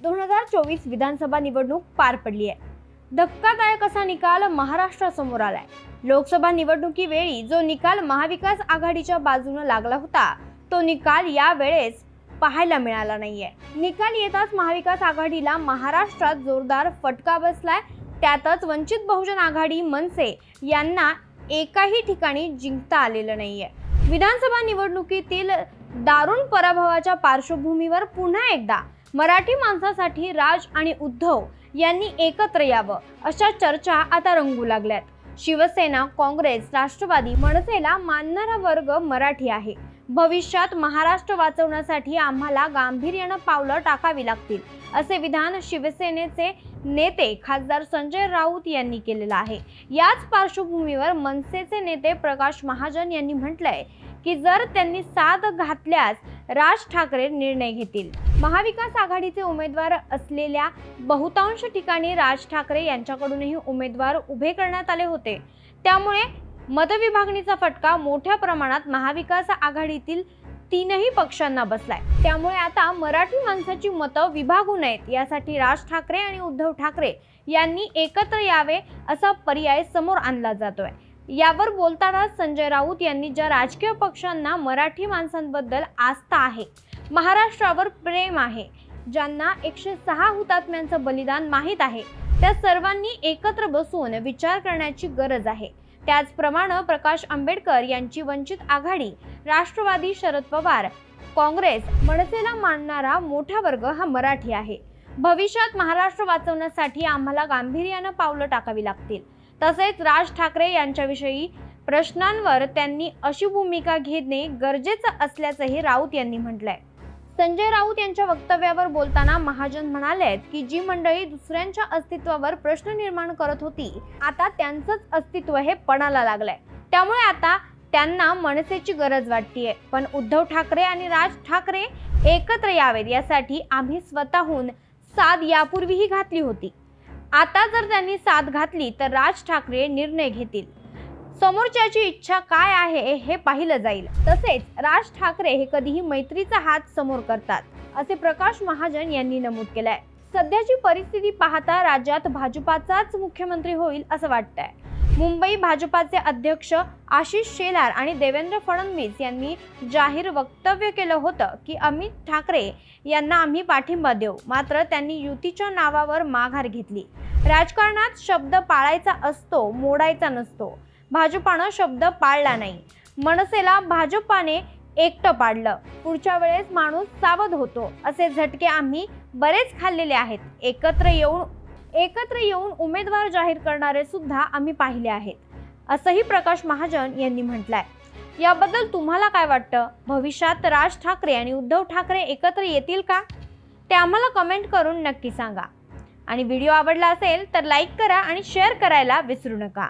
दोन हजार चोवीस विधानसभा निवडणूक पार पडली आहे. धक्कादायक असा निकाल महाराष्ट्रासमोर आलाय. लोकसभा निवडणुकीवेळी जो निकाल महाविकास आघाडीच्या बाजूने लागला होता तो निकाल यावेळेस पाहायला मिळाला नाहीये. निकाल येताच महाविकास आघाडीला महाराष्ट्रात जोरदार फटका बसलाय. त्यातच वंचित बहुजन आघाडी मनसे यांना एकाही ठिकाणी जिंकता आलेलं नाहीये. विधानसभा निवडणुकीतील दारुण पराभवाच्या पार्श्वभूमीवर पुन्हा एकदा मराठी माणसासाठी राज आणि उद्धव यांनी एकत्र यावं अशा चर्चा आता रंगू लागल्यात. शिवसेना काँग्रेस राष्ट्रवादी मनसेला मानणारा वर्ग मराठी आहे. भविष्यात महाराष्ट्र वाचवण्यासाठी आम्हाला गांभीर्यानं पावलं टाकावी लागतील असे विधान शिवसेनेचे नेते खासदार संजय राऊत यांनी केलेला आहे. याच पार्श्वभूमीवर मनसेचे नेते प्रकाश महाजन यांनी म्हटलंय की जर त्यांनी साथ घातल्यास राज ठाकरे निर्णय घेतील. महाविकास आघाडीचे उमेदवार असलेल्या बहुतांश ठिकाणी राज ठाकरे यांच्याकडूनही उमेदवार उभे करण्यात आले होते. त्यामुळे मतविभागणीचा फटका मोठ्या प्रमाणात महाविकास आघाडीतील तीनही पक्षांना बसलाय. त्यामुळे आता मराठी माणसाची मतं विभागू नयेत. यासाठी राज ठाकरे आणि उद्धव ठाकरे यांनी एकत्र यावे असा पर्याय समोर आणला जातोय. यावर बोलताना संजय राऊत यांनी ज्या राजकीय पक्षांना मराठी माणसांबद्दल आस्था आहे महाराष्ट्रावर प्रेम आहे ज्यांना एकशे सहा हुतात्म्यांचं बलिदान माहीत आहे त्या सर्वांनी एकत्र बसून विचार करण्याची गरज आहे. त्याचप्रमाणे प्रकाश आंबेडकर यांची वंचित आघाडी राष्ट्रवादी शरद पवार काँग्रेस मनसेला मानणारा मोठा वर्ग हा मराठी आहे. भविष्यात महाराष्ट्र वाचवण्यासाठी आम्हाला गांभीर्यानं पावलं टाकावी लागतील. तसेच राज ठाकरे यांच्याविषयी प्रश्नांवर त्यांनी अशी भूमिका घेणे गरजेचं असल्याचंही राऊत यांनी म्हटलंय. संजय राऊत यांच्या वक्तव्यावर बोलताना महाजन म्हणाले की जी मंडळी दुसऱ्यांच्या अस्तित्वावर प्रश्न निर्माण करत होती आता त्यांचंच अस्तित्व हे पणाला लागलंय. त्यामुळे आता त्यांना मनसेची गरज वाटतीये. पण उद्धव ठाकरे आणि राज ठाकरे एकत्र यावेत यासाठी आम्ही स्वतःहून साथ यापूर्वीही घातली होती. आता जर त्यांनी साथ घातली तर राज ठाकरे निर्णय घेतील. समोरच्याची इच्छा काय आहे हे पाहिलं जाईल. तसेच राज ठाकरे हे कधीही मैत्रीचा हात समोर करतात असे प्रकाश महाजन यांनी नमूद केलंय. सध्याची परिस्थिती पाहता राज्यात भाजपाचाच मुख्यमंत्री होईल असं वाटतंय. मुंबई भाजपाचे अध्यक्ष आशिष शेलार आणि देवेंद्र फडणवीस यांनी जाहीर वक्तव्य केलं होतं की अमित ठाकरे यांना आम्ही पाठिंबा देऊ मात्र त्यांनी युतीच्या नावावर माघार घेतली. राजकारणात शब्द पाळायचा असतो मोडायचा नसतो. भाजपानं शब्द पाळला नाही. मनसेला भाजपाने एकटं पाडलं. पुढच्या वेळेस माणूस सावध होतो असे झटके आम्ही बरेच खाल्लेले आहेत. एकत्र येऊन एकत्र येऊन उमेदवार जाहीर करणारे सुद्धा आम्ही पाहिले आहेत. असंही प्रकाश महाजन यांनी म्हटलंय. याबद्दल तुम्हाला काय वाटतं? भविष्यात राज ठाकरे आणि उद्धव ठाकरे एकत्र येतील का? ते आम्हाला कमेंट करून नक्की सांगा. आणि व्हिडिओ आवडला असेल तर लाईक करा आणि शेअर करायला विसरू नका.